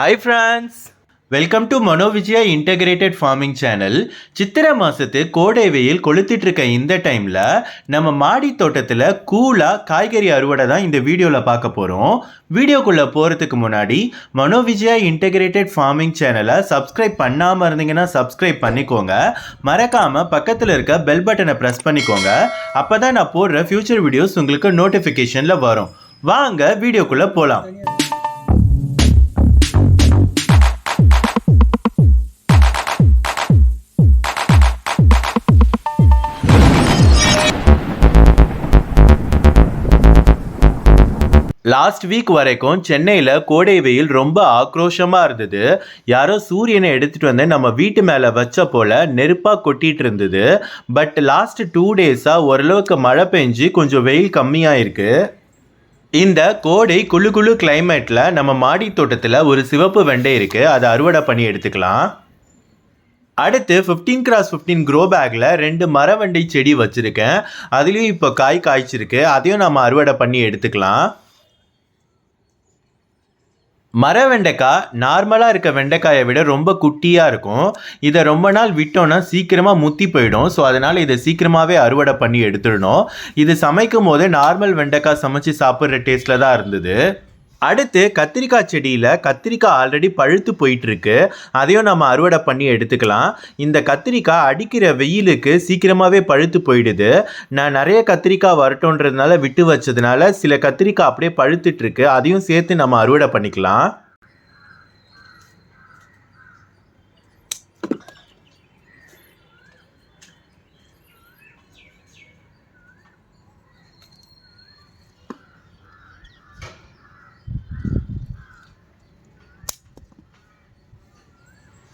Hi friends welcome to Manovijaya integrated farming channel சித்திரை மாதத்து கோடை வெயில் கொளுத்திட்டு இருக்க இந்த டைமில் நம்ம மாடி தோட்டத்தில் கூலாக காய்கறி அறுவடை தான் இந்த வீடியோவில் பார்க்க போகிறோம் வீடியோக்குள்ளே போகிறதுக்கு முன்னாடி மனோவிஜயா இன்டகிரேட்டட் ஃபார்மிங் சேனலை சப்ஸ்கிரைப் பண்ணாமல் இருந்தீங்கன்னா சப்ஸ்கிரைப் பண்ணிக்கோங்க. மறக்காமல் பக்கத்தில் இருக்க பெல் பட்டனை ப்ரெஸ் பண்ணிக்கோங்க. அப்போ தான் நான் போடுற ஃப்யூச்சர் வீடியோஸ் உங்களுக்கு நோட்டிஃபிகேஷனில் வரும். வாங்க வீடியோக்குள்ளே போகலாம் லாஸ்ட் வீக் வரைக்கும் சென்னையில் கோடை வெயில் ரொம்ப ஆக்ரோஷமாக இருந்தது. யாரோ சூரியனை எடுத்துகிட்டு வந்து நம்ம வீட்டு மேலே வச்ச போல் நெருப்பாக கொட்டிகிட்டு இருந்தது. பட் லாஸ்ட் டூ டேஸாக ஓரளவுக்கு மழை பெஞ்சு கொஞ்சம் வெயில் கம்மியாக இருக்குது இந்த கோடை குளு குழு கிளைமேட்டில் நம்ம மாடி தோட்டத்தில் ஒரு சிவப்பு வெண்டை இருக்குது அதை அறுவடை பண்ணி எடுத்துக்கலாம். அடுத்து ஃபிஃப்டீன் கிராஸ் ஃபிஃப்டீன் க்ரோ பேக்கில் ரெண்டு மரவண்டை செடி வச்சுருக்கேன். அதுலேயும் இப்போ காய் காய்ச்சிருக்கு. அதையும் நம்ம அறுவடை பண்ணி எடுத்துக்கலாம். மர வெண்டைக்காய் நார்மலாக இருக்க வெண்டைக்காயை விட ரொம்ப குட்டியாக இருக்கும். இதை ரொம்ப நாள் விட்டோன்னா சீக்கிரமாக முத்தி போயிடும். ஸோ அதனால் இதை சீக்கிரமாகவே அறுவடை பண்ணி எடுத்துடணும். இது சமைக்கும் போது நார்மல் வெண்டைக்காய் சமைச்சு சாப்பிட்ற டேஸ்ட்டில் தான் இருந்தது. அடுத்து கத்திரிக்காய் செடியில் கத்திரிக்காய் ஆல்ரெடி பழுத்து போயிட்டுருக்கு. அதையும் நம்ம அறுவடை பண்ணி எடுத்துக்கலாம். இந்த கத்திரிக்காய் அடிக்கிற வெயிலுக்கு சீக்கிரமாகவே பழுத்து போயிடுது. நான் நிறைய கத்திரிக்காய் வரட்டுன்றதுனால விட்டு வச்சதுனால சில கத்திரிக்காய் அப்படியே பழுத்துட்ருக்கு அதையும் சேர்த்து நம்ம அறுவடை பண்ணிக்கலாம்.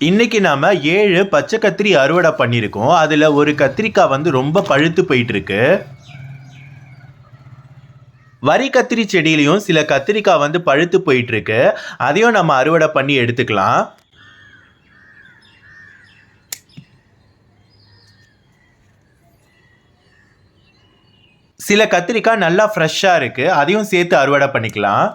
இன்னைக்கு நாம ஏழு பச்சை கத்திரி அறுவடை பண்ணியிருக்கோம். அதில் ஒரு கத்திரிக்காய் வந்து ரொம்ப பழுத்து போயிட்டு இருக்கு வரி கத்திரி செடியிலையும் சில கத்திரிக்காய் வந்து பழுத்து போயிட்டு இருக்கு அதையும் நம்ம அறுவடை பண்ணி எடுத்துக்கலாம். சில கத்திரிக்காய் நல்லா ஃப்ரெஷ்ஷாக இருக்குது அதையும் சேர்த்து அறுவடை பண்ணிக்கலாம்.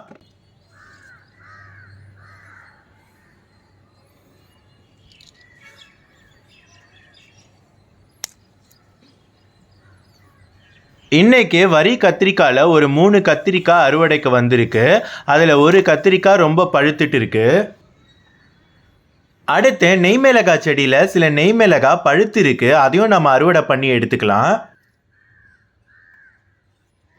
இன்னைக்கு வரி கத்திரிக்காயில் ஒரு மூணு கத்திரிக்காய் அறுவடைக்கு வந்திருக்கு. அதில் ஒரு கத்திரிக்காய் ரொம்ப பழுத்துட்டு இருக்கு. அடுத்து நெய் மிளகாய் செடியில் சில நெய் மிளகாய் பழுத்து இருக்கு. அதையும் நம்ம அறுவடை பண்ணி எடுத்துக்கலாம்.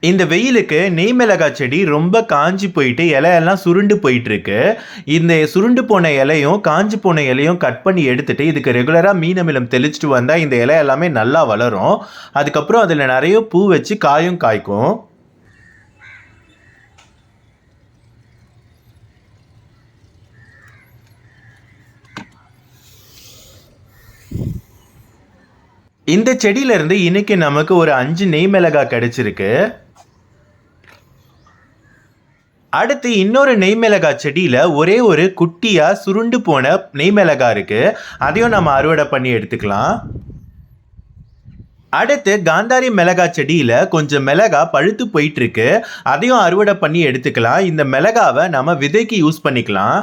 இந்த வெயிலுக்கு நெய் மிளகாய் செடி ரொம்ப காஞ்சி போயிட்டு இலையெல்லாம் சுருண்டு போயிட்டுருக்கு. இந்த சுருண்டு போன இலையும் காஞ்சி போன இலையும் கட் பண்ணி எடுத்துட்டு இதுக்கு ரெகுலராக மீன் அமிலம் தெளிச்சிட்டு வந்தால் இந்த இலை எல்லாமே நல்லா வளரும். அதுக்கப்புறம் அதில் நிறைய பூ வச்சு காயும் காய்க்கும். இந்த செடியிலேருந்து இன்னைக்கு நமக்கு ஒரு அஞ்சு நெய் மிளகாய் கிடச்சிருக்கு. அடுத்து இன்னொரு நெய் மிளகாய் செடியில் ஒரே ஒரு குட்டியாக சுருண்டு போன நெய் மிளகாய் இருக்குது அதையும் நம்ம அறுவடை பண்ணி எடுத்துக்கலாம். அடுத்து காந்தாரி மிளகாய் செடியில் கொஞ்சம் மிளகாய் பழுத்து போயிட்டுருக்கு அதையும் அறுவடை பண்ணி எடுத்துக்கலாம். இந்த மிளகாவை நம்ம விதைக்கு யூஸ் பண்ணிக்கலாம்.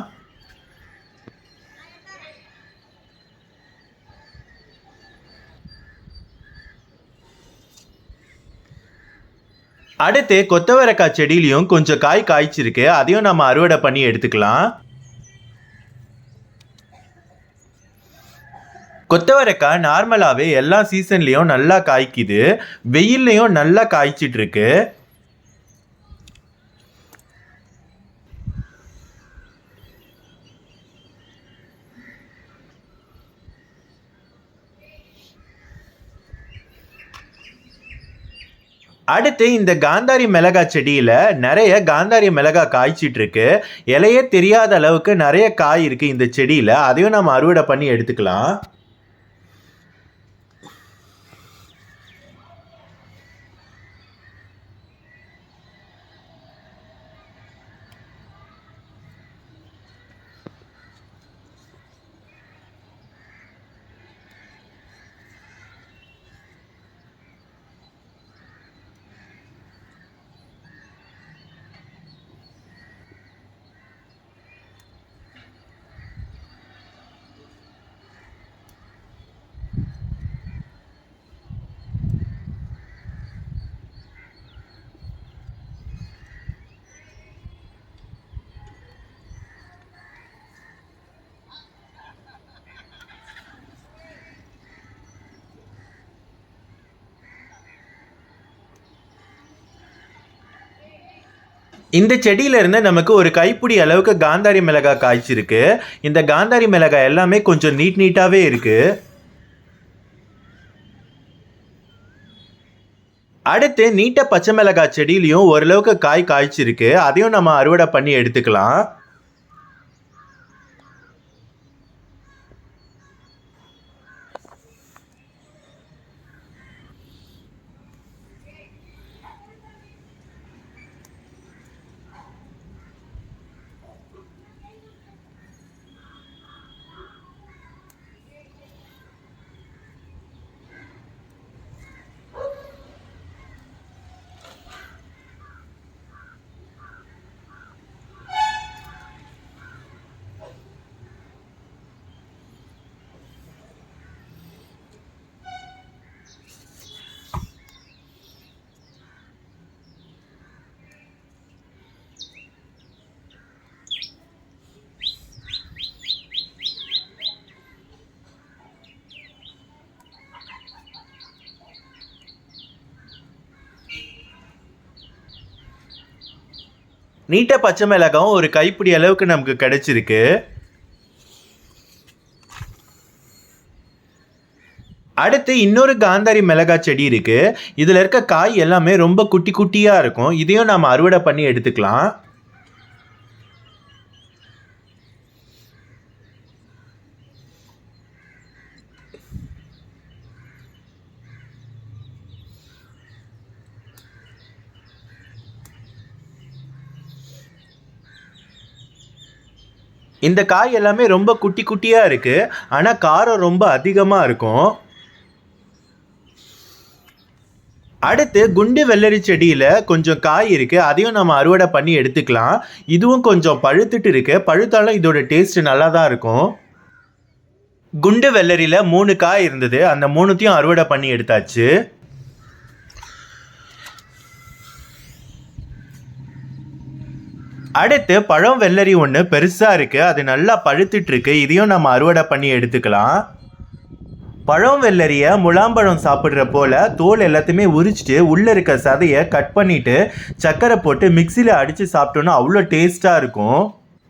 அடுத்து கொத்தவரக்காய் செடியிலையும் கொஞ்சம் காய் காய்ச்சிருக்கு. அதையும் நம்ம அறுவடை பண்ணி எடுத்துக்கலாம். கொத்தவரக்காய் நார்மலாகவே எல்லா சீசன்லேயும் நல்லா காய்க்குது. வெயில்லையும் நல்லா காய்ச்சிட்ருக்கு அடுத்து இந்த காந்தாரி மிளகாய் செடியில் நிறைய காந்தாரி மிளகாய் காய்ச்சிட்டு இருக்கு இலையே தெரியாத அளவுக்கு நிறைய காய் இருக்கு இந்த செடியில். அதையும் நம்ம அறுவடை பண்ணி எடுத்துக்கலாம். இந்த செடியிலேருந்து நமக்கு ஒரு கைப்பிடி அளவுக்கு காந்தாரி மிளகாய் காய்ச்சிருக்கு. இந்த காந்தாரி மிளகாய் எல்லாமே கொஞ்சம் நீட் நீட்டாகவே இருக்குது அடுத்து நீட்ட பச்சை மிளகாய் செடியிலையும் ஓரளவுக்கு காய் காய்ச்சிருக்கு. அதையும் நம்ம அறுவடை பண்ணி எடுத்துக்கலாம். நீட்ட பச்சை மிளகாவும் ஒரு கைப்பிடி அளவுக்கு நமக்கு கிடைச்சிருக்கு. அடுத்து இன்னொரு காந்தாரி மிளகாய் செடி இருக்குது இதில் இருக்க காய் எல்லாமே ரொம்ப குட்டி குட்டியாக இருக்கும். இதையும் நாம் அறுவடை பண்ணி எடுத்துக்கலாம். இந்த காய் எல்லாமே ரொம்ப குட்டி குட்டியாக இருக்குது ஆனால் காரம் ரொம்ப அதிகமாக இருக்கும். அடுத்து குண்டு வெள்ளரி செடியில் கொஞ்சம் காய் இருக்குது அதையும் நம்ம அறுவடை பண்ணி எடுத்துக்கலாம். இதுவும் கொஞ்சம் பழுத்துட்டு இருக்குது பழுத்தாலும் இதோட டேஸ்ட் நல்லா தான் இருக்கும். குண்டு வெள்ளரியில் மூணு காய் இருந்தது. அந்த மூணுத்தையும் அறுவடை பண்ணி எடுத்தாச்சு. அடுத்து பழம் வெள்ளரி ஒன்று பெருசாக இருக்குது அது நல்லா பழுத்துட்டு இருக்கு. இதையும் நம்ம அறுவடை பண்ணி எடுத்துக்கலாம். பழம் வெள்ளரியை முலாம்பழம் சாப்பிட்ற போல் தோல் எல்லாத்தையுமே உரிச்சிட்டு உள்ளே இருக்க சதையை கட் பண்ணிவிட்டு சர்க்கரை போட்டு மிக்சியில் அடித்து சாப்பிட்டோன்னா அவ்வளோ டேஸ்ட்டாக இருக்கும்.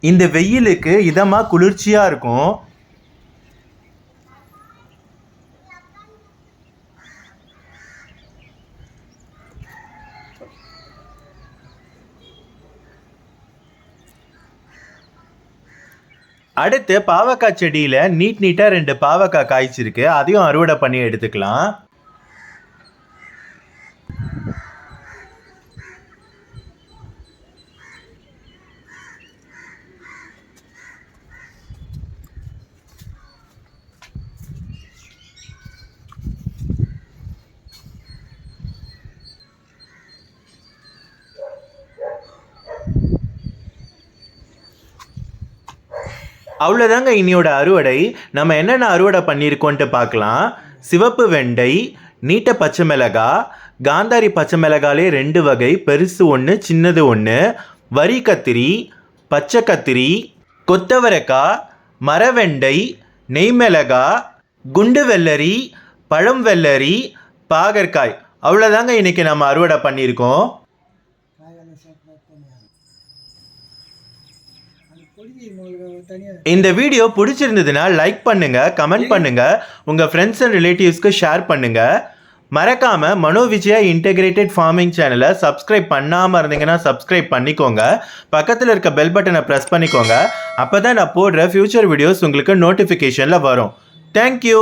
இந்த வெயிலுக்கு இதமாக குளிர்ச்சியாக இருக்கும். அடுத்து பாவக்காய் செடியில் நீட் நீட்டாக ரெண்டு பாவக்காய் காய்ச்சிருக்கு. அதையும் அறுவடை பண்ணி எடுத்துக்கலாம். அவ்வளோதாங்க இனியோட அறுவடை. நம்ம என்னென்ன அறுவடை பண்ணியிருக்கோன்ட்டு பார்க்கலாம். சிவப்பு வெண்டை நீட்ட பச்சை மிளகா காந்தாரி பச்சை மிளகாலே ரெண்டு வகை பெருசு ஒன்று சின்னது ஒன்று வரி கத்திரி பச்சை கத்திரி கொத்தவரக்காய் மரவெண்டை நெய் மிளகாய் குண்டு வெள்ளரி பழம் வெள்ளரி பாகற்காய். அவ்வளோதாங்க இன்றைக்கி நம்ம அறுவடை பண்ணியிருக்கோம். இந்த வீடியோ பிடிச்சிருந்ததுன்னா லைக் பண்ணுங்க கமெண்ட் பண்ணுங்க உங்க ஃப்ரெண்ட்ஸ் அண்ட் ரிலேட்டிவ்ஸ்க்கு ஷேர் பண்ணுங்க. மறக்காம மனோ விஜயா இன்டெகிரேட்டட் ஃபார்மிங் சேனலை சப்ஸ்கிரைப் பண்ணாமல் இருந்தீங்கன்னா சப்ஸ்கிரைப் பண்ணிக்கோங்க. பக்கத்தில் இருக்க பெல் பட்டனை ப்ரெஸ் பண்ணிக்கோங்க. அப்போ தான் நான் போடுற ஃபியூச்சர் வீடியோஸ் உங்களுக்கு நோட்டிஃபிகேஷனில் வரும். தேங்க்யூ